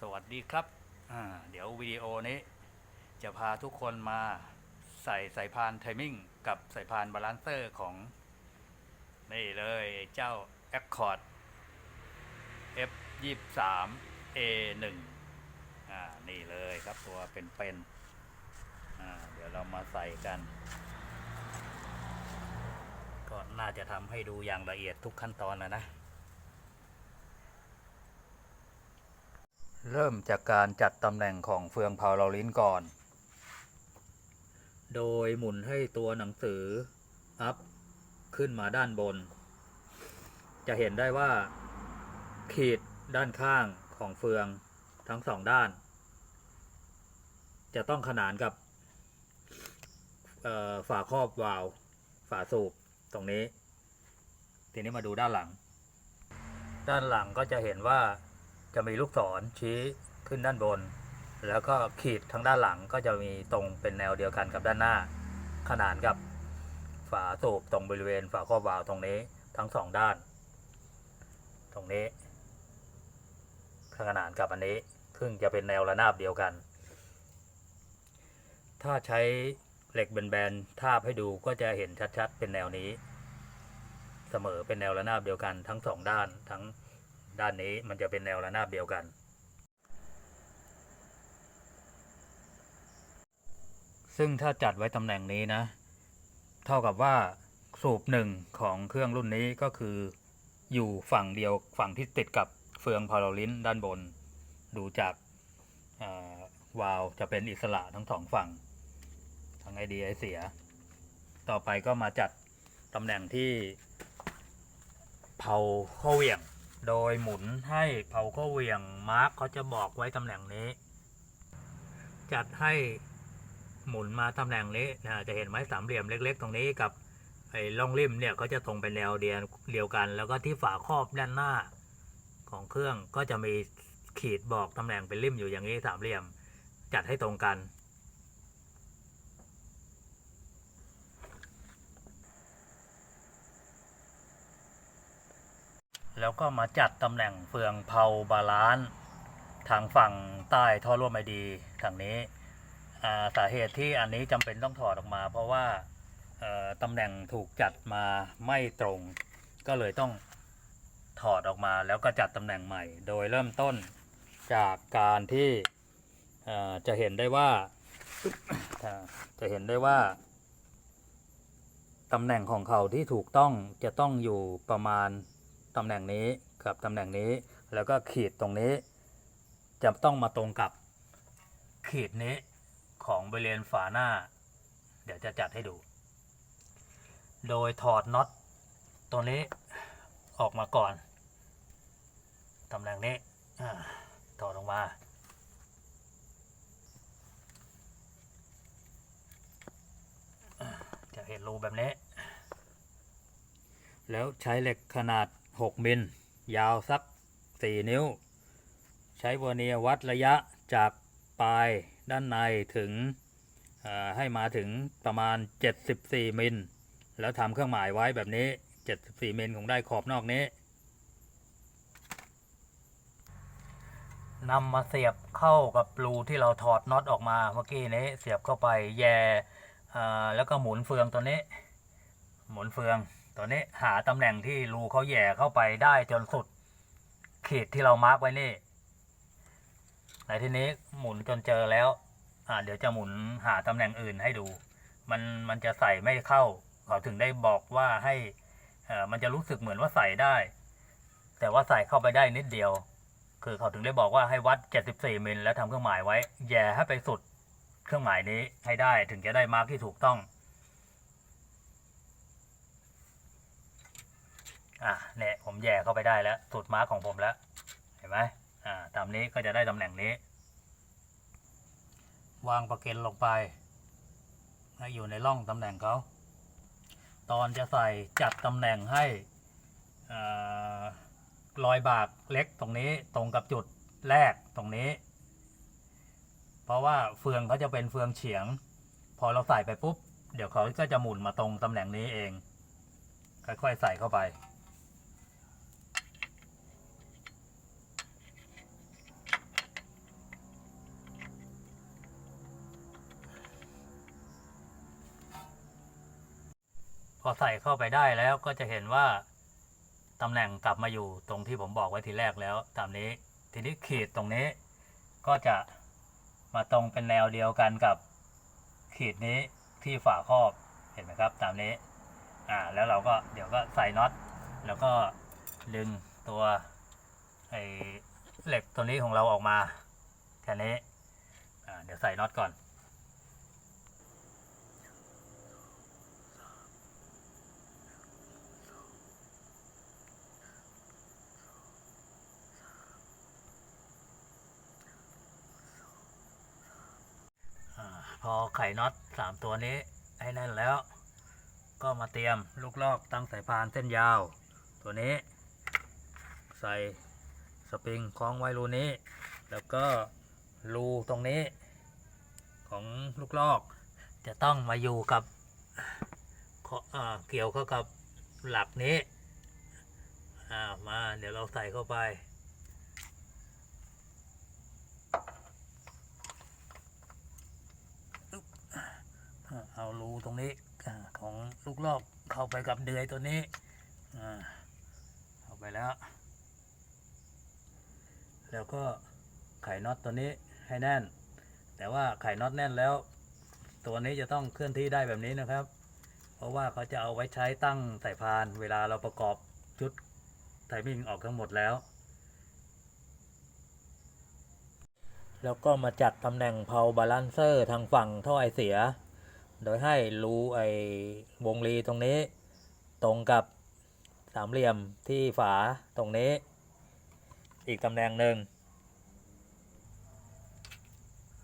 สวัสดีครับเดี๋ยววิดีโอนี้ จะพาทุกคนมาใส่สายพานไทมิ่งกับสายพานบาลานเซอร์ของ นี่เลยเจ้า Accord F 2 3 A 1อ่านี่เลยครับตัวเป็นๆอ่าเดี๋ยวเรามาใส่กัน ก็น่าจะทำให้ดูอย่างละเอียดทุกขั้นตอนแล้วนะ เริ่มจากการจัดตำแหน่งของเฟืองเผาเราลิ้นก่อน โดยหมุนให้ตัวหนังสือ อัพ ขึ้นมาด้านบน จะเห็นได้ว่า ขีดด้านข้างของเฟืองทั้งสองด้าน จะต้องขนานกับฝาครอบวาล์วฝาสูบตรงนี้ ทีนี้มาดูด้านหลัง ด้านหลังก็จะเห็นว่า จะมีลูกศรชี้ขึ้นด้านบน แล้วก็ขีดทางด้านหลังก็จะมีตรงเป็นแนวเดียวกันกับด้านหน้า ขนานกับฝาสูบตรงบริเวณฝาครอบวาล์วตรงนี้ทั้งสองด้าน ตรงนี้ขนานกับอันนี้ซึ่งจะเป็นแนวระนาบเดียวกัน ถ้าใช้เหล็กแบนๆทาบให้ดูก็จะเห็นชัดๆ เป็นแนวนี้ เสมอเป็นแนวระนาบเดียวกันทั้งสองด้านทั้ง ด้านนี้มันจะเป็นแนวระนาบเดียวกัน ซึ่งถ้าจัดไว้ตำแหน่งนี้นะ เท่ากับว่าสูบหนึ่งของเครื่องรุ่นนี้ก็คือ อยู่ฝั่งเดียวฝั่งที่ติดกับเฟืองพาราลินด้านบน ดูจากวาล์วจะเป็นอิสระทั้งสองฝั่ง ทั้งไอดีไอเสีย ต่อไปก็มาจัดตำแหน่งที่เผาเข้าเวียง โดยหมุนให้เผาเข้าเหวี่ยงมาร์กเขาจะบอกไว้ตำแหน่งนี้ จัดให้หมุนมาตำแหน่งนี้นะจะเห็นไหมสามเหลี่ยมเล็ก ๆ ตรงนี้กับไอ้ล่องริมเนี่ยเขาจะตรงเป็นแนวเดียวเดียวกัน แล้วก็ที่ฝาครอบด้านหน้าของเครื่องก็จะมีขีดบอกตำแหน่งเป็นริมอยู่อย่างนี้สามเหลี่ยม จัดให้ตรงกัน แล้วก็มาจัดตำแหน่งเฟืองเผาบาลานซ์ทางฝั่งใต้ท่อร่วมไอดีทางนี้สาเหตุที่อันนี้จำเป็นต้องถอดออกมา เพราะว่าตำแหน่งถูกจัดมาไม่ตรง ก็เลยต้องถอดออกมาแล้วก็จัดตำแหน่งใหม่ โดยเริ่มต้นจากการที่จะเห็นได้ว่าจะเห็นได้ว่าตำแหน่งของเขาที่ถูกต้องจะต้องอยู่ประมาณ ตำแหน่งนี้กับตำแหน่งนี้ แล้วก็ขีดตรงนี้ จะต้องมาตรงกับขีดนี้ของบริเวณฝาหน้า เดี๋ยวจะจัดให้ดู โดยถอดน็อตตัวนี้ออกมาก่อน ตำแหน่งนี้ถอดออกมา จะเห็นรูแบบนี้ แล้วใช้เหล็กขนาด 6 มิล ยาวสัก 4 นิ้ว ใช้เวอร์เนียวัดระยะจากปลายด้านในถึงให้มาถึงประมาณ 74 มิล แล้วทำเครื่องหมายไว้แบบนี้ 74 มิลของได้ขอบนอกนี้นำมาเสียบเข้ากับรูที่เราถอดน็อตออกมาเมื่อกี้นี้เสียบเข้าไปแย่แล้วก็หมุนเฟืองตัวนี้ หมุนเฟือง ตัวนี้หาตำแหน่งที่รูเขาแย่เข้าไปได้จนสุด ขีดที่เรามาร์กไว้นี่ในที่นี้หมุนจนเจอแล้ว อ่า เดี๋ยวจะหมุนหาตำแหน่งอื่นให้ดู มันมันจะใส่ไม่เข้า เขาถึงได้บอกว่าให้อ่อมันจะรู้สึกเหมือนว่าใส่ได้ แต่ว่าใส่เข้าไปได้นิดเดียว คือเขาถึงได้บอกว่าให้วัด 74มิลแล้วทำเครื่องหมายไว้ แย่ให้ไปสุดเครื่องหมายนี้ให้ได้ถึงจะได้มาร์กที่ถูกต้อง อะเนี่ยผมแย่เข้าไปได้แล้วสุดมาร์กของผมแล้ว เห็นไหมอ่าตามนี้ก็จะได้ตำแหน่งนี้ วางประเก็นลงไปให้อยู่ในร่องตำแหน่งเขาตอนจะใส่จัดตำแหน่งให้อ่รอยบากเล็กตรงนี้ตรงกับจุดแรกตรงนี้ เพราะว่าเฟืองเขาจะเป็นเฟืองเฉียง พอเราใส่ไปปุ๊บ เดี๋ยวเขาก็จะหมุนมาตรงตำแหน่งนี้เอง ค่อยๆใส่เข้าไป พอใส่เข้าไปได้แล้วก็จะเห็นว่าตำแหน่งกลับมาอยู่ตรงที่ผมบอกไว้ทีแรกแล้วตามนี้ ทีนี้ขีดตรงนี้ก็จะมาตรงเป็นแนวเดียวกันกับขีดนี้ที่ฝาครอบเห็นไหมครับ ตามนี้อ่าแล้วเราก็เดี๋ยวก็ใส่น็อตแล้วก็ดึงตัวไอ้เหล็กตัวนี้ของเราออกมาแค่นี้อ่าเดี๋ยวใส่น็อตก่อน อา พอไข่น็อตสามตัวนี้ให้แน่นแล้ว ก็มาเตรียมลูกลอกตั้งสายพานเส้นยาว ตัวนี้ ใส่สปริงคล้องไว้รูนี้ แล้วก็รูตรงนี้ ของลูกลอก จะต้องมาอยู่กับเกี่ยวเข้ากับหลักนี้มาเดี๋ยวเราใส่เข้าไป เอารูตรงนี้ของลูกลอกเข้าไปกับเดือยตัวนี้เข้าไปแล้ว แล้วก็ไขน็อตตัวนี้ให้แน่น แต่ว่าไขน็อตแน่นแล้ว ตัวนี้จะต้องเคลื่อนที่ได้แบบนี้นะครับ เพราะว่าเขาจะเอาไว้ใช้ตั้งสายพาน เวลาเราประกอบชุดไทมิ่งออกทั้งหมดแล้ว แล้วก็มาจัดตำแหน่งเพาบาลานเซอร์ทางฝั่งท่อไอเสีย โดยให้รูไอวงรีตรงนี้ ตรงกับสามเหลี่ยมที่ฝาตรงนี้ อีกตำแหน่งหนึ่ง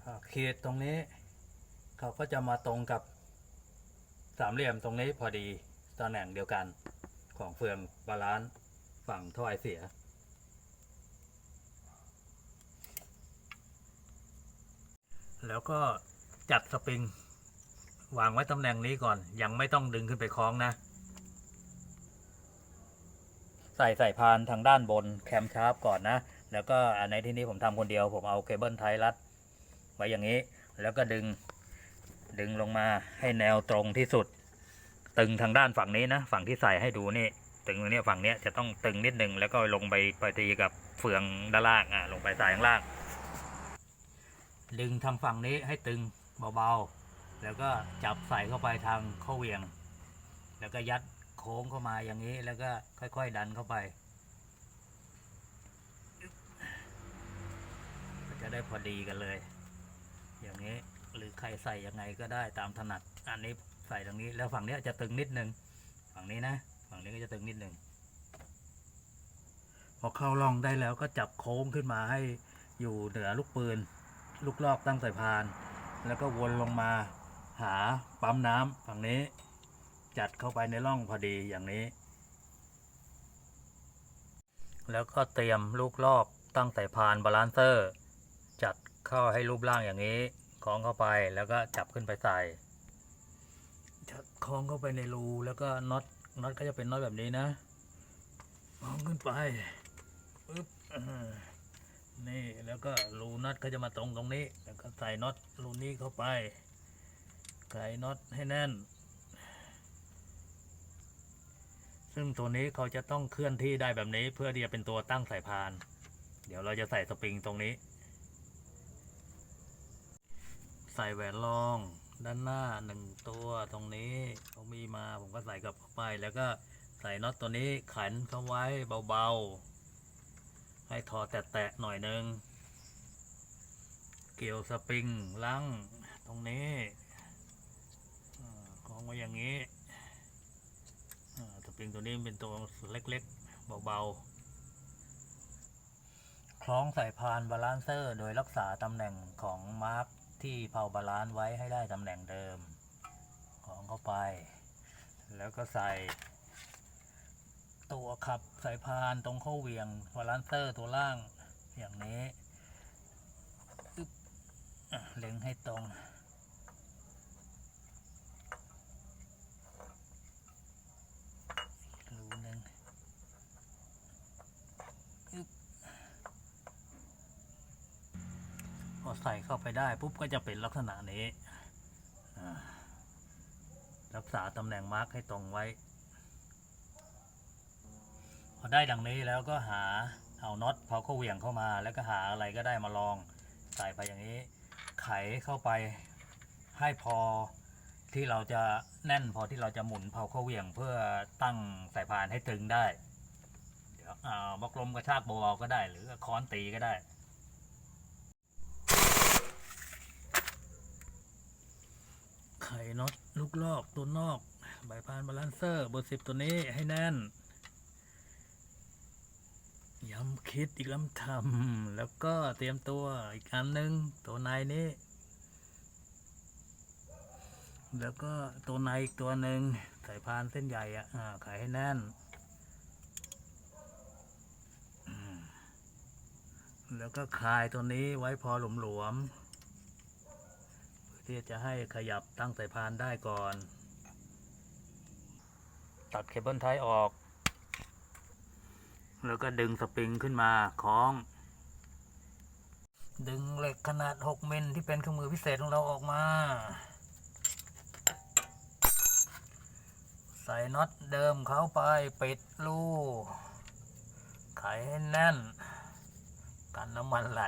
อ่าขีดตรงนี้ เขาก็จะมาตรงกับสามเหลี่ยมตรงนี้พอดีตำแหน่งเดียวกันของเฟืองบาลานซ์ฝั่งท่อไอเสีย แล้วก็จัดสปริง วางไว้ตำแหน่งนี้ก่อน ยังไม่ต้องดึงขึ้นไปคล้องนะ ใส่ใส่พานทางด้านบนแคมชาร์ปก่อนนะ แล้วก็ในที่นี้ผมทำคนเดียว ผมเอาเคเบิลไทยรัดไว้อย่างนี้ แล้วก็ดึงดึงลงมาให้แนวตรงที่สุด ตึงทางด้านฝั่งนี้นะ ฝั่งที่ใส่ให้ดูนี่ ตึงตรงนี้ฝั่งนี้จะต้องตึงนิดนึงแล้วก็ลงไปไปตีกับเฟืองด้านล่างอะลงไปใส่ข้างล่าง ดึงทางฝั่งนี้ให้ตึงเบาๆ แล้วก็จับใส่เข้าไปทางเข้าเวียง แล้วก็ยัดโค้งเข้ามาอย่างนี้ แล้วก็ค่อย ๆ ดันเข้าไปจะได้พอดีกันเลย อย่างนี้หรือใครใส่ยังไงก็ได้ตามถนัด อันนี้ใส่ตรงนี้ แล้วฝั่งนี้จะตึงนิดนึง ฝั่งนี้นะ ฝั่งนี้ก็จะตึงนิดนึง พอเข้าร่องได้แล้วก็จับโค้งขึ้นมาให้อยู่เหนือลูกปืน ลูกลอกตั้งสายพาน แล้วก็วนลงมา หาปั๊มน้ำฝั่งนี้ จัดเข้าไปในร่องพอดีอย่างนี้ แล้วก็เตรียมลูกลอกตั้งสายพานบาลานเซอร์ จัดเข้าให้รูปร่างอย่างนี้คล้องเข้าไปแล้วก็จับขึ้นไปใส่จัดคล้องเข้าไปในรูแล้วก็น็อตน็อตก็จะเป็นน็อตแบบนี้นะคล้องขึ้นไปปึ๊บอ่านี่แล้วก็รูน็อตก็จะมาตรงตรงนี้ แล้วก็ใส่น็อตรูนี้เข้าไป ใส่น็อตให้แน่น ซึ่งตัวนี้เขาจะต้องเคลื่อนที่ได้แบบนี้เพื่อที่จะเป็นตัวตั้งสายพาน เดี๋ยวเราจะใส่สปริงตรงนี้ ใส่แหวนรองด้านหน้าหนึ่งตัวตรงนี้เขามีมาผมก็ใส่กลับเข้าไปแล้วก็ใส่น็อตตัวนี้ขันเข้าไว้เบาๆ ให้ทอแตะๆหน่อยนึง เกี่ยวสปริงลังตรงนี้าองไว้อย่างนี้สปริงตัวนี้เป็นตัวเล็กๆ เบาๆ คล้องสายพานบาลานเซอร์ โดยรักษาตำแหน่งของมาร์กที่เผาบาลานซ์ไว้ให้ได้ตำแหน่งเดิม ของเข้าไป แล้วก็ใส่ ตัวขับสายพานตรงเข้าเวียงบาลานเซอร์ตัวล่างอย่างนี้เล็งให้ตรงรูหนึ่งอึ๊บพอ ใส่เข้าไปได้ปุ๊บก็จะเป็นลักษณะนี้ รักษาตำแหน่งมาร์กให้ตรงไว้ พอได้ดังนี้แล้วก็หาเอาน็อตพอเขาเหวี่ยงเข้ามา แล้วก็หาอะไรก็ได้มาลองใส่ไปอย่างนี้ ไขเข้าไปให้พอที่เราจะแน่นพอที่เราจะหมุนเผาเข้าเหวี่ยงเพื่อตั้งสายพานให้ตึงได้ เดี๋ยวอ่าบกลมกระชากเบาๆก็ได้ หรือค้อนตีก็ได้ ไขน็อตลูกลอกตัวนอกใบพานบาลานเซอร์เบอร์สิบตัวนี้ให้แน่น ย้ำคิดอีกล้ำทำแล้วก็เตรียมตัวอีกอันหนึ่งตัวในนี้ แล้วก็ตัวในอีกตัวหนึ่งสายพานเส้นใหญ่อะอ่าไขให้แน่น แล้วก็คลายตัวนี้ไว้พอหลวมๆ ที่จะให้ขยับตั้งสายพานได้ก่อน ตัดเคเบิลไทยออก แล้วก็ดึงสปริงขึ้นมาคล้อง ดึงเหล็กขนาด 6 มิลที่เป็นเครื่องมือพิเศษของเราออกมา ใส่น็อตเดิมเข้าไปปิดรูไขให้แน่น กันน้ำมันไหล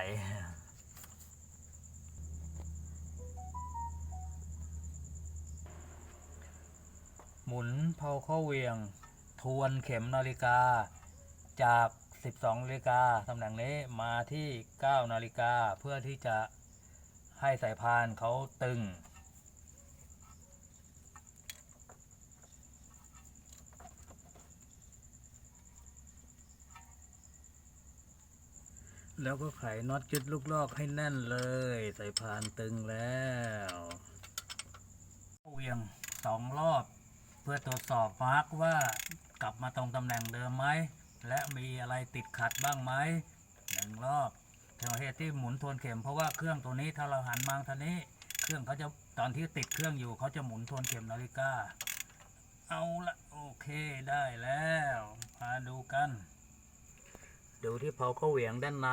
มุนเผาเข้าเวียง ทวนเข็มนาฬิกา จาก 12นาฬิกาตำแหน่งนี้มาที่ 9 นาฬิกาเพื่อที่จะให้สายพานเขาตึง แล้วก็ไขน็อตยึดลูกลอกให้แน่นเลย สายพานตึงแล้วเวียงสองรอบ เพื่อตรวจสอบมาร์กว่ากลับมาตรงตำแหน่งเดิมไหม และมีอะไรติดขัดบ้างไหมหนึ่งรอบสาเหตุที่หมุนทวนเข็มเพราะว่าเครื่องตัวนี้ถ้าเราหันมาทางนี้ เครื่องเขาจะตอนที่ติดเครื่องอยู่เขาจะหมุนทวนเข็มนาฬิกา เอาละโอเคได้แล้วมาดูกัน ดูที่เผาเข้าเหวียงด้านใน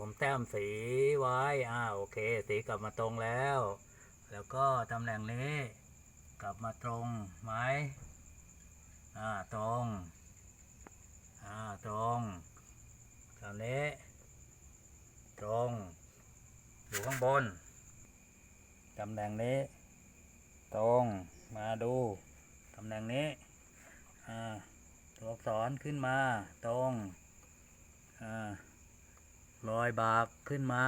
ผมแต้มสีไว้อ่าโอเค สีกลับมาตรงแล้ว แล้วก็ตำแหน่งนี้ กลับมาตรงไหมอ่าตรงอ่าตรงตอนนี้ตรงอยู่ข้างบนตำแหน่งนี้ ตรงมาดูตำแหน่งนี้อ่าตัวอักษรขึ้นมาตรงอ่ารอยบากขึ้นมา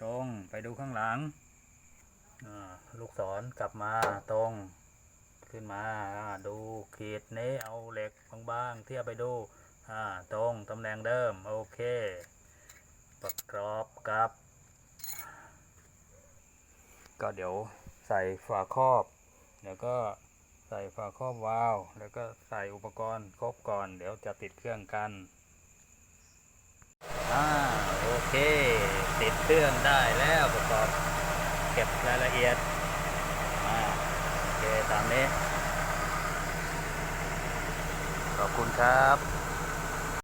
ตรงไปดูข้างหลัง ลูกศรกลับมาตรงขึ้นมาดูขีดนี้เอาเหล็กบางๆเทียบไปดูตรงตำแหน่งเดิม โอเค ประกอบกับ ก็เดี๋ยวใส่ฝาครอบเดี๋ยวก็ใส่ฝาครอบวาล์วแล้วก็ใส่อุปกรณ์ครบก่อน เดี๋ยวจะติดเครื่องกันอ่าโอเค ติดเครื่องได้แล้วประกอบ เก็บรายละเอียดอ่าโอเคตามนี้ ขอบคุณครับ